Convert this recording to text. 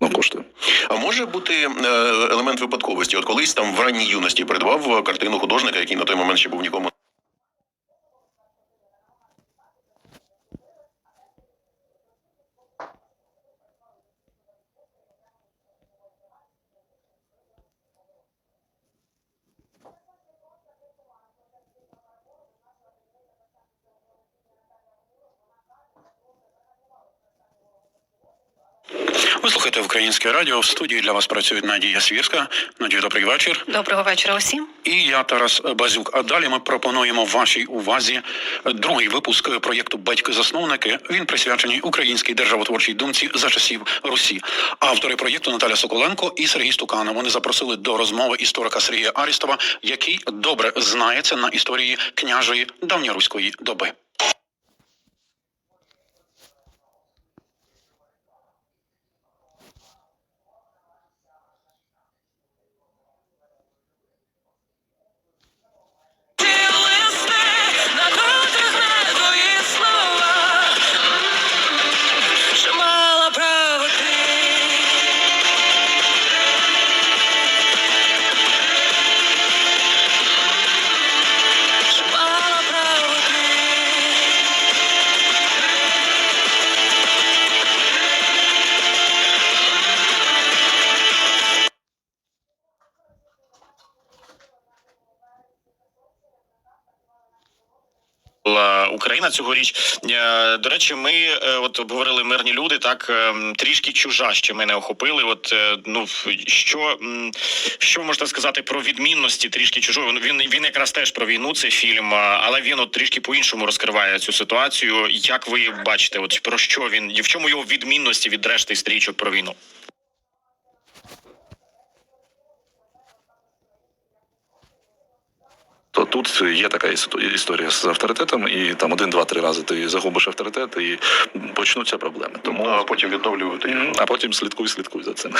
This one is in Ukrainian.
Ну, коштує. А може бути е, елемент випадковості? От колись там в ранній юності придбав картину художника, який на той момент ще був нікому. Ви слухаєте українське радіо. В студії для вас працює Надія Свірська. Надію, добрий вечір. Доброго вечора усім. І я Тарас Базюк. А далі ми пропонуємо вашій увазі другий випуск проєкту Батьки-засновники. Він присвячений українській державотворчій думці за часів Русі. Автори проєкту Наталя Соколенко і Сергій Стуканов. Вони запросили до розмови історика Сергія Арістова, який добре знається на історії княжої давньоруської доби. Україна цьогоріч. Е, До речі, ми е, от обговорили мирні люди. Так е, трішки чужа ще мене охопили. От ну що, що можете сказати про відмінності трішки чужої? Він- Він він якраз теж про війну. Цей фільм, але він от трішки по-іншому розкриває цю ситуацію. Як ви бачите, от про що він і в чому його відмінності від решти стрічок про війну? Тут є така іс- історія з авторитетом, і там один, два, три рази ти загубиш авторитет, і почнуться проблеми. Тому А потім відновлювати. А потім слідкуй, слідкуй за цим.